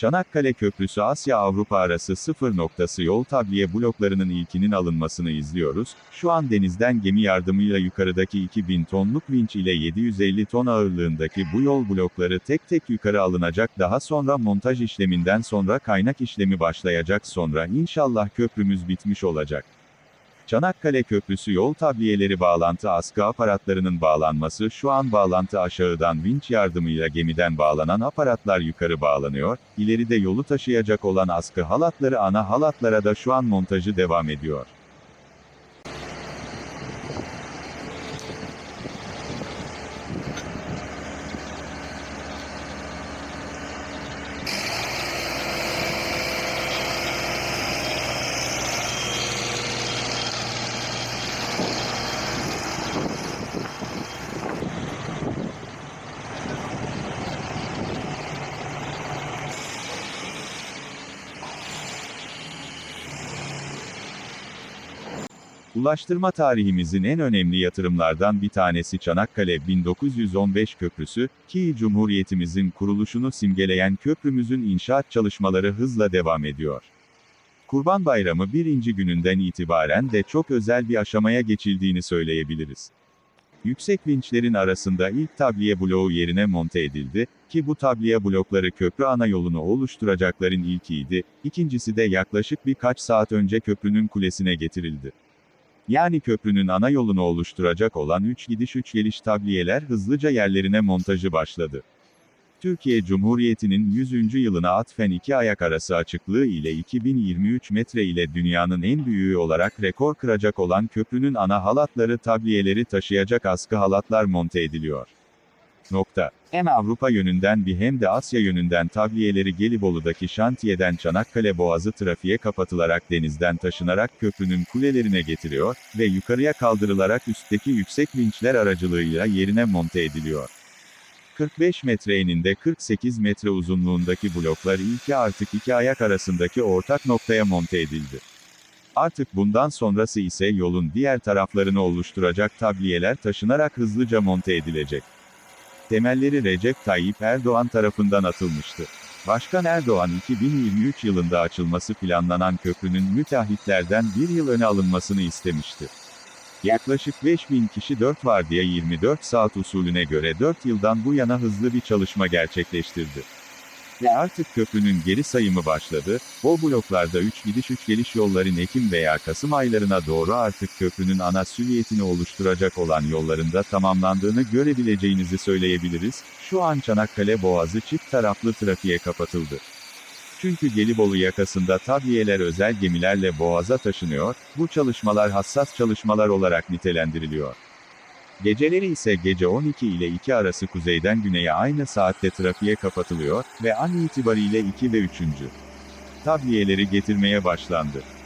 Çanakkale Köprüsü Asya-Avrupa arası sıfır noktası yol tabliye bloklarının ilkinin alınmasını izliyoruz. Şu an denizden gemi yardımıyla yukarıdaki 2000 tonluk vinç ile 750 ton ağırlığındaki bu yol blokları tek tek yukarı alınacak daha sonra montaj işleminden sonra kaynak işlemi başlayacak sonra inşallah köprümüz bitmiş olacak. Çanakkale Köprüsü yol tabliyeleri bağlantı askı aparatlarının bağlanması şu an bağlantı aşağıdan vinç yardımıyla gemiden bağlanan aparatlar yukarı bağlanıyor, ileride yolu taşıyacak olan askı halatları ana halatlara da şu an montajı devam ediyor. Ulaştırma tarihimizin en önemli yatırımlardan bir tanesi Çanakkale 1915 Köprüsü, ki Cumhuriyetimizin kuruluşunu simgeleyen köprümüzün inşaat çalışmaları hızla devam ediyor. Kurban Bayramı birinci gününden itibaren de çok özel bir aşamaya geçildiğini söyleyebiliriz. Yüksek vinçlerin arasında ilk tabliye bloğu yerine monte edildi, ki bu tabliye blokları köprü ana yolunu oluşturacakların ilkiydi, ikincisi de yaklaşık birkaç saat önce köprünün kulesine getirildi. Yani köprünün ana yolunu oluşturacak olan 3 gidiş 3 geliş tabliyeler hızlıca yerlerine montajı başladı. Türkiye Cumhuriyeti'nin 100. yılına atfen iki ayak arası açıklığı ile 2023 metre ile dünyanın en büyüğü olarak rekor kıracak olan köprünün ana halatları tabliyeleri taşıyacak askı halatlar monte ediliyor. Nokta. Hem Avrupa yönünden bir hem de Asya yönünden tabliyeleri Gelibolu'daki şantiyeden Çanakkale Boğazı trafiğe kapatılarak denizden taşınarak köprünün kulelerine getiriyor ve yukarıya kaldırılarak üstteki yüksek vinçler aracılığıyla yerine monte ediliyor. 45 metre eninde 48 metre uzunluğundaki bloklar ilki artık iki ayak arasındaki ortak noktaya monte edildi. Artık bundan sonrası ise yolun diğer taraflarını oluşturacak tabliyeler taşınarak hızlıca monte edilecek. Temelleri Recep Tayyip Erdoğan tarafından atılmıştı. Başkan Erdoğan 2023 yılında açılması planlanan köprünün müteahhitlerden bir yıl öne alınmasını istemişti. Yaklaşık 5000 kişi 4 vardiya 24 saat usulüne göre 4 yıldan bu yana hızlı bir çalışma gerçekleştirdi. Ve artık köprünün geri sayımı başladı, o bloklarda 3 gidiş 3 geliş yolların Ekim veya Kasım aylarına doğru artık köprünün ana süliyetini oluşturacak olan yollarında tamamlandığını görebileceğinizi söyleyebiliriz, şu an Çanakkale Boğazı çift taraflı trafiğe kapatıldı. Çünkü Gelibolu yakasında tabiyeler özel gemilerle boğaza taşınıyor, bu çalışmalar hassas çalışmalar olarak nitelendiriliyor. Geceleri ise gece 12 ile 2 arası kuzeyden güneye aynı saatte trafiğe kapatılıyor ve an itibariyle 2 ve 3. tabliyeleri getirmeye başlandı.